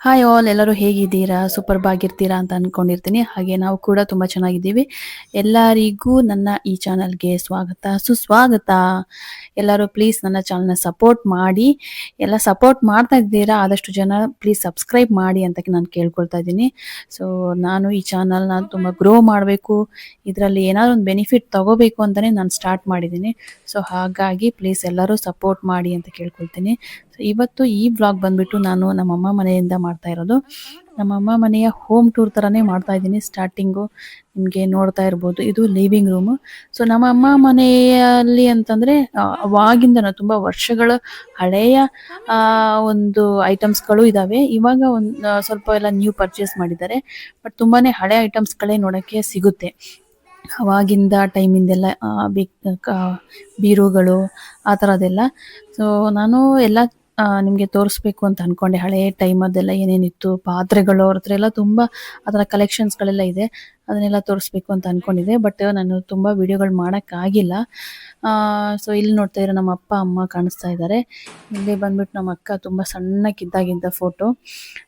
Hi all ಎಲ್ಲರೂ ಹೇಗಿದ್ದೀರಾ? Super ಆಗಿರ್ತೀರಾ ಅಂತ ಅನ್ಕೊಂಡಿರ್ತೀನಿ. ಹಾಗೆ ನಾವು ಕೂಡ ತುಂಬ ಚೆನ್ನಾಗಿದ್ದೀವಿ. ಎಲ್ಲರಿಗೂ ನನ್ನ ಈ ಚಾನಲ್ಗೆ ಸ್ವಾಗತ, ಸುಸ್ವಾಗತ. ಎಲ್ಲರೂ ಪ್ಲೀಸ್ ನನ್ನ ಚಾನಲ್ನ ಸಪೋರ್ಟ್ ಮಾಡಿ. ಎಲ್ಲ ಸಪೋರ್ಟ್ ಮಾಡ್ತಾ ಇದ್ದೀರಾ? ಆದಷ್ಟು ಜನ ಪ್ಲೀಸ್ ಸಬ್ಸ್ಕ್ರೈಬ್ ಮಾಡಿ ಅಂತ ನಾನು ಕೇಳ್ಕೊಳ್ತಾ ಇದ್ದೀನಿ. ಸೊ ನಾನು ಈ ಚಾನಲ್ನ ತುಂಬ ಗ್ರೋ ಮಾಡಬೇಕು. ಇದರಲ್ಲಿ ಏನಾದ್ರು ಒಂದು ಬೆನಿಫಿಟ್ ತಗೋಬೇಕು ಅಂತಲೇ ನಾನು ಸ್ಟಾರ್ಟ್ ಮಾಡಿದ್ದೀನಿ. ಸೊ ಹಾಗಾಗಿ ಪ್ಲೀಸ್ ಎಲ್ಲರೂ ಸಪೋರ್ಟ್ ಮಾಡಿ ಅಂತ ಕೇಳ್ಕೊಳ್ತೀನಿ. ಸೊ ಇವತ್ತು ಈ ಬ್ಲಾಗ್ ಬಂದ್ಬಿಟ್ಟು ನಾನು ನಮ್ಮಮ್ಮ ಮನೆಯಿಂದ ಮಾಡ್ತಾ ಇರೋದು. ನಮ್ಮಮ್ಮ ಮನೆಯ ಹೋಮ್ ಟೂರ್ ತರಾನೇ ಮಾಡ್ತಾ ಇದ್ದೀನಿ. ಸ್ಟಾರ್ಟಿಂಗು ನಿಮಗೆ ನೋಡ್ತಾ ಇರ್ಬೋದು. ಇದು ಲಿವಿಂಗ್ ರೂಮ್ ಸೊ ನಮ್ಮ ಅಮ್ಮ ಮನೆಯಲ್ಲಿ ಅಂತಂದ್ರೆ ಅವಾಗಿಂದ ತುಂಬಾ ವರ್ಷಗಳ ಹಳೆಯ ಒಂದು ಐಟಮ್ಸ್ಗಳು ಇದಾವೆ. ಇವಾಗ ಒಂದು ಸ್ವಲ್ಪ ಎಲ್ಲ ನ್ಯೂ ಪರ್ಚೇಸ್ ಮಾಡಿದ್ದಾರೆ. ಬಟ್ ತುಂಬಾನೇ ಹಳೆ ಐಟಮ್ಸ್ಗಳೇ ನೋಡಕ್ಕೆ ಸಿಗುತ್ತೆ. ಅವಾಗಿಂದ ಟೈಮಿಂದೆಲ್ಲ ಆ, ಬಿ- ಕ- ಬೀರುಗಳು ಆ ಥರದ್ದೆಲ್ಲ ಸೊ ನಾನು ಎಲ್ಲ ನಿಮಗೆ ತೋರಿಸ್ಬೇಕು ಅಂತ ಅನ್ಕೊಂಡೆ. ಹಳೆ ಟೈಮದ್ದೆಲ್ಲ ಏನೇನಿತ್ತು, ಪಾತ್ರೆಗಳು ಅವ್ರ ಹತ್ರ ಎಲ್ಲ ತುಂಬಾ ಅದರ ಕಲೆಕ್ಷನ್ಸ್ ಗಳೆಲ್ಲ ಇದೆ. ಅದನ್ನೆಲ್ಲ ತೋರಿಸ್ಬೇಕು ಅಂತ ಅನ್ಕೊಂಡಿದೆ ಬಟ್ ನಾನು ತುಂಬಾ ವಿಡಿಯೋಗಳು ಮಾಡೋಕ್ಕಾಗಿಲ್ಲ ಸೊ ಇಲ್ಲಿ ನೋಡ್ತಾ ಇರೋ ನಮ್ಮ ಅಪ್ಪ, ಅಮ್ಮ ಕಾಣಿಸ್ತಾ ಇದ್ದಾರೆ ಇಲ್ಲಿ ಬಂದ್ಬಿಟ್ಟು ನಮ್ಮ ಅಕ್ಕ ತುಂಬ ಸಣ್ಣಕ್ಕಿದ್ದಾಗಿದ್ದ ಫೋಟೋ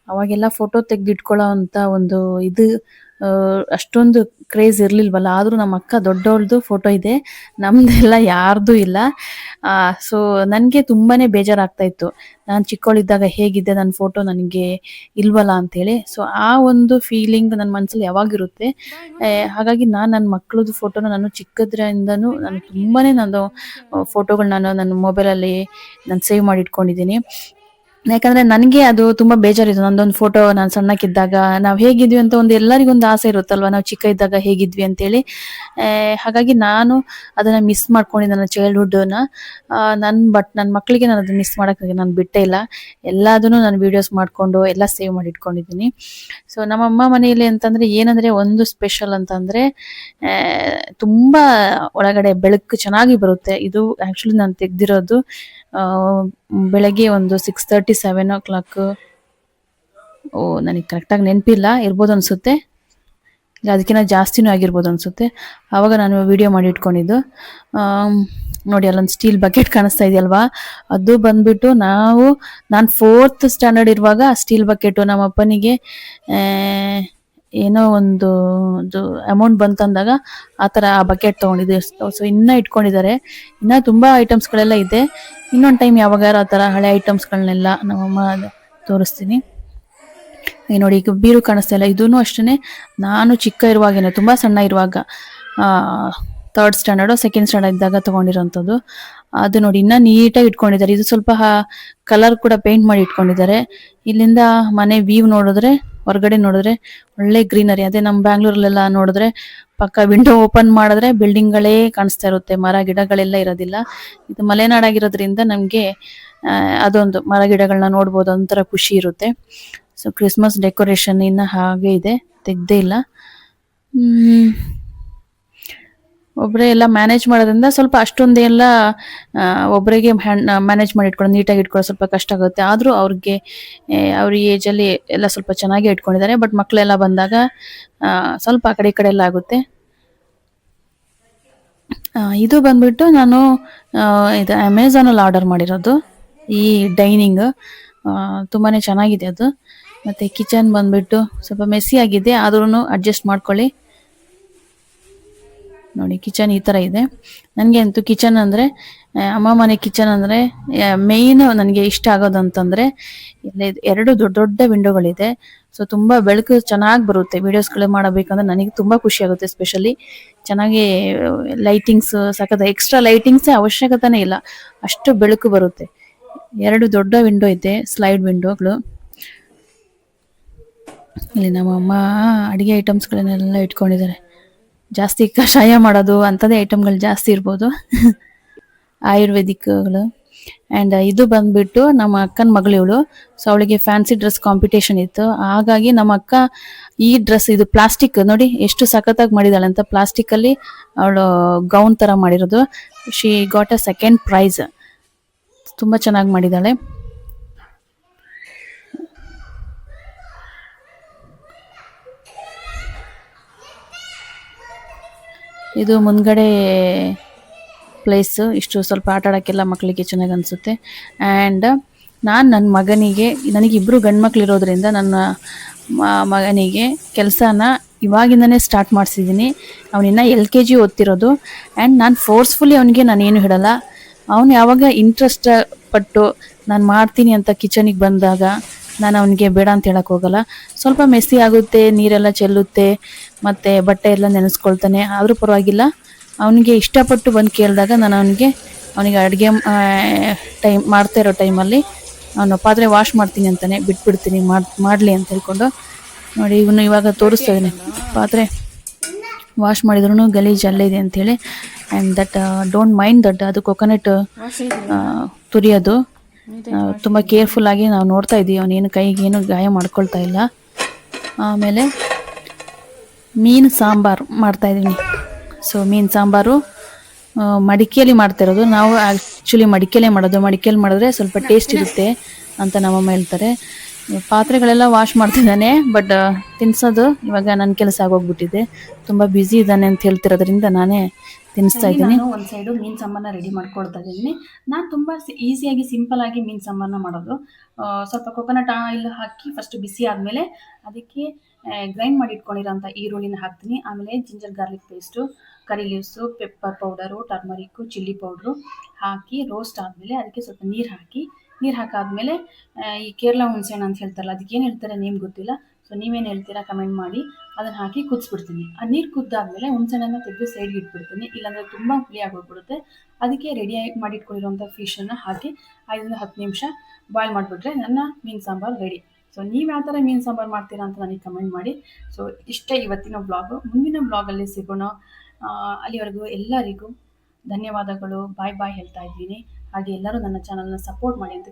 ಅವಾಗೆಲ್ಲ ಫೋಟೋ ತೆಗೆದಿಟ್ಕೊಳ್ಳೋ ಅಂತ ಒಂದು ಇದು ಅಷ್ಟೊಂದು ಕ್ರೇಜ್ ಇರ್ಲಿಲ್ವಲ್ಲ, ಆದ್ರೂ ನಮ್ಮ ಅಕ್ಕ ದೊಡ್ಡವ್ರದ್ದು ಫೋಟೋ ಇದೆ. ನಮ್ದೆಲ್ಲ ಯಾರ್ದು ಇಲ್ಲ. ಸೊ ನನಗೆ ತುಂಬಾನೇ ಬೇಜಾರಾಗ್ತಾ ಇತ್ತು. ನಾನು ಚಿಕ್ಕವಳಿದ್ದಾಗ ಹೇಗಿದ್ದೆ ನನ್ನ ಫೋಟೋ ನನಗೆ ಇಲ್ವಲ್ಲ ಅಂತೇಳಿ. ಸೊ ಆ ಒಂದು ಫೀಲಿಂಗ್ ನನ್ನ ಮನಸ್ಸಲ್ಲಿ ಯಾವಾಗಿರುತ್ತೆ. ಹಾಗಾಗಿ ನಾನು ನನ್ನ ಮಕ್ಕಳದ್ದು ಫೋಟೋನ ನಾನು ಚಿಕ್ಕದ್ರಿಂದನೂ ನಾನು ತುಂಬಾನೇ ನಾನು ಫೋಟೋಗಳು ನಾನು ನನ್ನ ಮೊಬೈಲಲ್ಲಿ ನಾನು ಸೇವ್ ಮಾಡಿ ಇಟ್ಕೊಂಡಿದ್ದೀನಿ ಯಾಕಂದ್ರೆ ನನಗೆ ಅದು ತುಂಬಾ ಬೇಜಾರಿತ್ತು ನಂದೊಂದು ಫೋಟೋ ನಾನು ಸಣ್ಣಕ್ಕಿದ್ದಾಗ ನಾವು ಹೇಗಿದ್ವಿ ಅಂತ ಒಂದು ಎಲ್ಲರಿಗೊಂದು ಆಸೆ ಇರುತ್ತಲ್ವಾ? ನಾವು ಚಿಕ್ಕ ಇದ್ದಾಗ ಹೇಗಿದ್ವಿ ಅಂತೇಳಿ. ಹಾಗಾಗಿ ನಾನು ಅದನ್ನ ಮಿಸ್ ಮಾಡ್ಕೊಂಡಿದ್ದೆ ನನ್ನ ಚೈಲ್ಡ್ಹುಡ್ನ ನನ್ನ ಬಟ್ ನನ್ನ ಮಕ್ಕಳಿಗೆ ನಾನು ಅದನ್ನ ಮಿಸ್ ಮಾಡೋಕ್ಕೆ ನಾನು ಬಿಟ್ಟೇ ಇಲ್ಲ. ಎಲ್ಲದನ್ನು ನಾನು ವಿಡಿಯೋಸ್ ಮಾಡಿಕೊಂಡು ಎಲ್ಲ ಸೇವ್ ಮಾಡಿ ಇಟ್ಕೊಂಡಿದ್ದೀನಿ ಸೊ ನಮ್ಮ ಅಮ್ಮ ಮನೆಯಲ್ಲಿ ಅಂತಂದ್ರೆ ಏನಂದ್ರೆ ಒಂದು ಸ್ಪೆಷಲ್ ಅಂತಂದ್ರೆ ತುಂಬ ಒಳಗಡೆ ಬೆಳಕು ಚೆನ್ನಾಗಿ ಬರುತ್ತೆ. ಇದು ಆಕ್ಚುಲಿ ನಾನು ತೆಗ್ದಿರೋದು ಬೆಳಗ್ಗೆ ಒಂದು six thirty seven o'clock ಓ, ನನಗೆ ಕರೆಕ್ಟಾಗಿ ನೆನಪಿಲ್ಲ, ಇರ್ಬೋದು ಅನಿಸುತ್ತೆ. ಇಲ್ಲ ಅದಕ್ಕಿಂತ ಜಾಸ್ತಿನೂ ಆಗಿರ್ಬೋದು ಅನಿಸುತ್ತೆ. ಆವಾಗ ನಾನು ವಿಡಿಯೋ ಮಾಡಿ ಇಟ್ಕೊಂಡಿದ್ದು. ನೋಡಿ, ಅಲ್ಲೊಂದು ಸ್ಟೀಲ್ ಬಕೆಟ್ ಕಾಣಿಸ್ತಾ ಇದೆಯಲ್ವಾ? ಅದು ಬಂದ್ಬಿಟ್ಟು ನಾವು, ನಾನು ಫೋರ್ತ್ ಸ್ಟ್ಯಾಂಡರ್ಡ್ ಇರುವಾಗ ಸ್ಟೀಲ್ ಬಕೆಟು ನಮ್ಮ ಅಪ್ಪನಿಗೆ ಏನೋ ಒಂದು ಅಮೌಂಟ್ ಬಂತಂದಾಗ ಆ ಥರ ಆ ಬಕೆಟ್ ತೊಗೊಂಡಿದ್ದೆ. ಸೊ ಇನ್ನೂ ಇಟ್ಕೊಂಡಿದ್ದಾರೆ. ಇನ್ನೂ ತುಂಬ ಐಟಮ್ಸ್ಗಳೆಲ್ಲ ಇದೆ. ಇನ್ನೊಂದು ಟೈಮ್ ಯಾವಾಗಾರ ಆ ಥರ ಹಳೆ ಐಟಮ್ಸ್ಗಳನ್ನೆಲ್ಲ ನಮ್ಮಮ್ಮ ತೋರಿಸ್ತೀನಿ. ನೋಡಿ, ಈಗ ಬೀರು ಕಾಣಿಸ್ತಾ ಇಲ್ಲ. ಇದೂ ಅಷ್ಟೇ ನಾನು ಚಿಕ್ಕ ಇರುವಾಗೇನೆ, ತುಂಬ ಸಣ್ಣ ಇರುವಾಗ ಥರ್ಡ್ ಸ್ಟ್ಯಾಂಡರ್ಡು ಸೆಕೆಂಡ್ ಸ್ಟ್ಯಾಂಡರ್ಡ್ ಇದ್ದಾಗ ತೊಗೊಂಡಿರೋಂಥದ್ದು. ಅದು ನೋಡಿ ಇನ್ನ ನೀಟಾಗಿ ಇಟ್ಕೊಂಡಿದ್ದಾರೆ. ಇದು ಸ್ವಲ್ಪ ಕಲರ್ ಕೂಡ ಪೇಂಟ್ ಮಾಡಿ ಇಟ್ಕೊಂಡಿದ್ದಾರೆ. ಇಲ್ಲಿಂದ ಮನೆ ವ್ಯೂ ನೋಡಿದ್ರೆ, ಹೊರಗಡೆ ನೋಡಿದ್ರೆ ಒಳ್ಳೆ ಗ್ರೀನರಿ ಅದೇ ನಮ್ಮ ಬ್ಯಾಂಗ್ಳೂರಲ್ಲೆಲ್ಲ ನೋಡಿದ್ರೆ ಪಕ್ಕ ವಿಂಡೋ ಓಪನ್ ಮಾಡಿದ್ರೆ ಬಿಲ್ಡಿಂಗ್ಗಳೇ ಕಾಣಿಸ್ತಾ ಇರುತ್ತೆ. ಮರ, ಗಿಡಗಳೆಲ್ಲ ಇರೋದಿಲ್ಲ. ಇದು ಮಲೆನಾಡಾಗಿರೋದ್ರಿಂದ ನಮಗೆ ಅದೊಂದು ಮರ ಗಿಡಗಳನ್ನ ನೋಡ್ಬೋದು, ಒಂಥರ ಖುಷಿ ಇರುತ್ತೆ. ಸೊ ಕ್ರಿಸ್ಮಸ್ ಡೆಕೋರೇಷನ್ ಇನ್ನ ಹಾಗೆ ಇದೆ. ತೆಗ್ದೇ ಇಲ್ಲ. ಒಬ್ರೇ ಎಲ್ಲ ಮ್ಯಾನೇಜ್ ಮಾಡೋದ್ರಿಂದ ಸ್ವಲ್ಪ ಅಷ್ಟೊಂದೆಲ್ಲ ಒಬ್ಬರಿಗೆ ಮ್ಯಾನೇಜ್ ಮಾಡಿ ಇಟ್ಕೊಂಡು ನೀಟಾಗಿ ಇಟ್ಕೊಳ್ಳೋ ಸ್ವಲ್ಪ ಕಷ್ಟ ಆಗುತ್ತೆ. ಆದರೂ ಅವ್ರಿಗೆ ಅವ್ರ ಏಜಲ್ಲಿ ಎಲ್ಲ ಸ್ವಲ್ಪ ಚೆನ್ನಾಗಿ ಇಟ್ಕೊಂಡಿದ್ದಾರೆ. ಬಟ್ ಮಕ್ಕಳೆಲ್ಲ ಬಂದಾಗ ಸ್ವಲ್ಪ ಆ ಕಡೆ ಈ ಕಡೆ ಎಲ್ಲ ಆಗುತ್ತೆ. ಇದು ಬಂದ್ಬಿಟ್ಟು ನಾನು ಇದು ಅಮೆಝಾನಲ್ಲಿ ಆರ್ಡರ್ ಮಾಡಿರೋದು. ಈ ಡೈನಿಂಗ್ ತುಂಬಾ ಚೆನ್ನಾಗಿದೆ ಅದು. ಮತ್ತು ಕಿಚನ್ ಬಂದ್ಬಿಟ್ಟು ಸ್ವಲ್ಪ ಮೆಸ್ಸಿ ಆಗಿದೆ. ಆದ್ರೂ ಅಡ್ಜಸ್ಟ್ ಮಾಡ್ಕೊಳ್ಳಿ. ನೋಡಿ, ಕಿಚನ್ ಈ ಥರ ಇದೆ. ನನಗೆ ಅಂತೂ ಕಿಚನ್ ಅಂದ್ರೆ ಅಮ್ಮ ಮನೆ ಕಿಚನ್ ಅಂದ್ರೆ ಮೇಯ್ನ್ ನನಗೆ ಇಷ್ಟ ಆಗೋದು ಅಂತಂದರೆ, ಇಲ್ಲಿ ಎರಡು ದೊಡ್ಡ ದೊಡ್ಡ ವಿಂಡೋಗಳಿದೆ. ಸೊ ತುಂಬ ಬೆಳಕು ಚೆನ್ನಾಗಿ ಬರುತ್ತೆ. ವಿಡಿಯೋಸ್ಗಳು ಮಾಡಬೇಕಂದ್ರೆ ನನಗೆ ತುಂಬ ಖುಷಿ ಆಗುತ್ತೆ ಸ್ಪೆಷಲಿ ಚೆನ್ನಾಗಿ ಲೈಟಿಂಗ್ಸ್ ಸಖತ್ ಎಕ್ಸ್ಟ್ರಾ ಲೈಟಿಂಗ್ಸ್ ಅವಶ್ಯಕತೆನೇ ಇಲ್ಲ. ಅಷ್ಟು ಬೆಳಕು ಬರುತ್ತೆ. ಎರಡು ದೊಡ್ಡ ವಿಂಡೋ ಇದೆ ಸ್ಲೈಡ್ ವಿಂಡೋಗಳು. ಇಲ್ಲಿ ನಮ್ಮ ಅಮ್ಮ ಅಡಿಗೆ ಐಟಮ್ಸ್ಗಳನ್ನೆಲ್ಲ ಇಟ್ಕೊಂಡಿದ್ದಾರೆ. ಜಾಸ್ತಿ ಕಷಾಯ ಮಾಡೋದು ಅಂಥದ್ದೇ ಐಟಮ್ಗಳು ಜಾಸ್ತಿ ಇರ್ಬೋದು. ಆಯುರ್ವೇದಿಕ್ಗಳು. ಆ್ಯಂಡ್ ಇದು ಬಂದ್ಬಿಟ್ಟು ನಮ್ಮ ಅಕ್ಕನ ಮಗಳು ಇವಳು. ಸೊ ಅವಳಿಗೆ ಫ್ಯಾನ್ಸಿ ಡ್ರೆಸ್ ಕಾಂಪಿಟೇಷನ್ ಇತ್ತು. ಹಾಗಾಗಿ ನಮ್ಮ ಅಕ್ಕ ಈ ಡ್ರೆಸ್ ಇದು ಪ್ಲಾಸ್ಟಿಕ್ ನೋಡಿ ಎಷ್ಟು ಸಖತ್ತಾಗಿ ಮಾಡಿದಾಳೆ ಅಂತ ಪ್ಲಾಸ್ಟಿಕ್ಕಲ್ಲಿ ಅವಳು ಗೌನ್ ಥರ ಮಾಡಿರೋದು. She got a second prize ತುಂಬ ಚೆನ್ನಾಗಿ ಮಾಡಿದ್ದಾಳೆ ಇದು ಮುಂದ್ಗಡೆ ಪ್ಲೇಸ್ ಇಷ್ಟು ಸ್ವಲ್ಪ ಆಟ ಆಡೋಕ್ಕೆಲ್ಲ ಮಕ್ಕಳಿಗೆ ಚೆನ್ನಾಗಿ ಅನಿಸುತ್ತೆ. ಆ್ಯಂಡ್ ನಾನು ನನ್ನ ಮಗನಿಗೆ ನನಗಿಬ್ಬರು ಗಂಡು ಮಕ್ಕಳಿರೋದ್ರಿಂದ ನನ್ನ ಮಗನಿಗೆ ಕೆಲಸನ ಇವಾಗಿಂದನೇ ಸ್ಟಾರ್ಟ್ ಮಾಡಿಸಿದ್ದೀನಿ ಅವನಿನ್ನ ಎಲ್ ಕೆ ಜಿ ಓದ್ತಿರೋದು. ಆ್ಯಂಡ್ ನಾನು ಫೋರ್ಸ್ಫುಲಿ ಅವನಿಗೆ ನಾನೇನು ಹೇಳಲ್ಲ. ಅವನು ಯಾವಾಗ ಇಂಟ್ರೆಸ್ಟ್ ಪಟ್ಟು ನಾನು ಮಾಡ್ತೀನಿ ಅಂತ ಕಿಚನಿಗೆ ಬಂದಾಗ ನಾನು ಅವನಿಗೆ ಬೇಡ ಅಂತ ಹೇಳಕ್ ಹೋಗಲ್ಲ. ಸ್ವಲ್ಪ ಮೆಸ್ಸಿ ಆಗುತ್ತೆ ನೀರೆಲ್ಲ ಚೆಲ್ಲುತ್ತೆ ಮತ್ತು ಬಟ್ಟೆ ಎಲ್ಲ ನೆನೆಸ್ಕೊಳ್ತಾನೆ. ಆದರೂ ಪರವಾಗಿಲ್ಲ. ಅವನಿಗೆ ಇಷ್ಟಪಟ್ಟು ಬಂದು ಕೇಳಿದಾಗ ನಾನು ಅವನಿಗೆ ಅವನಿಗೆ ಅಡುಗೆ ಟೈಮ್ ಮಾಡ್ತಾ ಇರೋ ಟೈಮಲ್ಲಿ ಅವನು ಪಾತ್ರೆ ವಾಶ್ ಮಾಡ್ತೀನಿ ಅಂತಾನೆ ಬಿಟ್ಬಿಡ್ತೀನಿ ಮಾಡಿ ಮಾಡಲಿ ಅಂತ ಹೇಳ್ಕೊಂಡು. ನೋಡಿ ಇವನು ಇವಾಗ ತೋರಿಸ್ತಾ ಇದ್ದಾನೆ. ಪಾತ್ರೆ ವಾಶ್ ಮಾಡಿದ್ರು ಗಲೀಜು ಅಲ್ಲೇ ಇದೆ ಅಂತೇಳಿ and that don't mind that ಅದು ಕೊಕೊನಟ್ ತುರಿಯೋದು. ತುಂಬ ಕೇರ್ಫುಲ್ ಆಗಿ ನಾವು ನೋಡ್ತಾ ಇದ್ದೀವಿ ಅವನೇನು ಕೈಗೆ ಏನು ಗಾಯ ಮಾಡ್ಕೊಳ್ತಾ ಇಲ್ಲ. ಆಮೇಲೆ ಮೀನು ಸಾಂಬಾರು ಮಾಡ್ತಾ ಇದ್ದೀನಿ ಸೊ ಮೀನು ಸಾಂಬಾರು ಮಡಿಕೆಯಲ್ಲಿ ಮಾಡ್ತಾ ಇರೋದು. ನಾವು ಆ್ಯಕ್ಚುಲಿ ಮಡಿಕೆಯಲ್ಲೇ ಮಾಡೋದು. ಮಡಿಕೆಯಲ್ಲಿ ಮಾಡಿದ್ರೆ ಸ್ವಲ್ಪ ಟೇಸ್ಟ್ ಇರುತ್ತೆ ಅಂತ ನಮ್ಮಮ್ಮ ಹೇಳ್ತಾರೆ. ಪಾತ್ರೆಗಳೆಲ್ಲ ವಾಶ್ ಮಾಡ್ತಿದ್ದಾನೆ ಬಟ್ ತಿನ್ಸೋದು ಇವಾಗ ನನ್ನ ಕೆಲಸ ಆಗೋಗ್ಬಿಟ್ಟಿದೆ. ತುಂಬ ಬ್ಯುಸಿ ಇದ್ದಾನೆ ಅಂತ ಹೇಳ್ತಿರೋದ್ರಿಂದ ನಾನೇ ತಿನ್ನಿಸ್ತಾ ಇದ್ದೀನಿ. ನಾನು ಒಂದು ಸೈಡು ಮೀನು ಸಾಂಬಾರನ್ನ ರೆಡಿ ಮಾಡ್ಕೊಳ್ತಾ ಇದ್ದೀನಿ. ನಾನು ತುಂಬ ಈಸಿಯಾಗಿ ಸಿಂಪಲ್ ಆಗಿ ಮೀನು ಸಾಂಬಾರನ್ನ ಮಾಡೋದು. ಸ್ವಲ್ಪ ಕೊಕೊನಟ್ ಆಯಿಲ್ ಹಾಕಿ ಫಸ್ಟ್ ಬಿಸಿ ಆದಮೇಲೆ ಅದಕ್ಕೆ ಗ್ರೈಂಡ್ ಮಾಡಿ ಇಟ್ಕೊಂಡಿರೋಂಥ ಈರುಳ್ಳಿನ ಹಾಕ್ತೀನಿ. ಆಮೇಲೆ ginger garlic paste curry leaves pepper powder turmeric chilli powder ಹಾಕಿ ರೋಸ್ಟ್ ಆದಮೇಲೆ ಅದಕ್ಕೆ ಸ್ವಲ್ಪ ನೀರು ಹಾಕಿ ನೀರು ಹಾಕಾದ್ಮೇಲೆ ಈ ಕೇರಳ ಹುಣಸೆಹಣ್ಣು ಅಂತ ಹೇಳ್ತಾರಲ್ಲ, ಅದಕ್ಕೆ ಏನು ಹೇಳ್ತಾರೆ ನೇಮ್ ಗೊತ್ತಿಲ್ಲ. ಸೊ ನೀವೇನು ಹೇಳ್ತೀರಾ ಕಮೆಂಟ್ ಮಾಡಿ, ಅದನ್ನು ಹಾಕಿ ಕುದಿಸ್ಬಿಡ್ತೀನಿ. ಆ ನೀರು ಕುದ್ದಾದ್ಮೇಲೆ ಹುಣಸೆಹಣ್ಣನ್ನು ತೆಗೆದು ಸೈಡ್ಗೆ ಇಟ್ಬಿಡ್ತೀನಿ. ಇಲ್ಲಾಂದರೆ ತುಂಬ ಹುಳಿ ಆಗೋಗ್ಬಿಡುತ್ತೆ. ಅದಕ್ಕೆ ರೆಡಿ ಮಾಡಿ ಇಟ್ಕೊಂಡಿರೋಂಥ ಫಿಶನ್ನು ಹಾಕಿ ಐದರಿಂದ ಹತ್ತು ನಿಮಿಷ ಬಾಯ್ಲ್ ಮಾಡಿಬಿಟ್ರೆ ನನ್ನ ಮೀನು ಸಾಂಬಾರು ರೆಡಿ ಸೊ ನೀವು ಯಾವ ಥರ ಮೀನು ಸಾಂಬಾರು ಮಾಡ್ತೀರಾ ಅಂತ ನನಗೆ ಕಮೆಂಟ್ ಮಾಡಿ. ಸೊ ಇಷ್ಟೇ ಇವತ್ತಿನ ಬ್ಲಾಗು ಮುಂದಿನ ಬ್ಲಾಗಲ್ಲಿ ಸಿಗೋಣ. ಅಲ್ಲಿವರೆಗೂ ಎಲ್ಲರಿಗೂ ಧನ್ಯವಾದಗಳು. ಬಾಯ್ ಬಾಯ್ ಹೇಳ್ತಾ ಇದ್ದೀನಿ. ಹಾಗೆ ಎಲ್ಲರೂ ನನ್ನ ಚಾನಲ್ನ ಸಪೋರ್ಟ್ ಮಾಡಿ ಅಂತ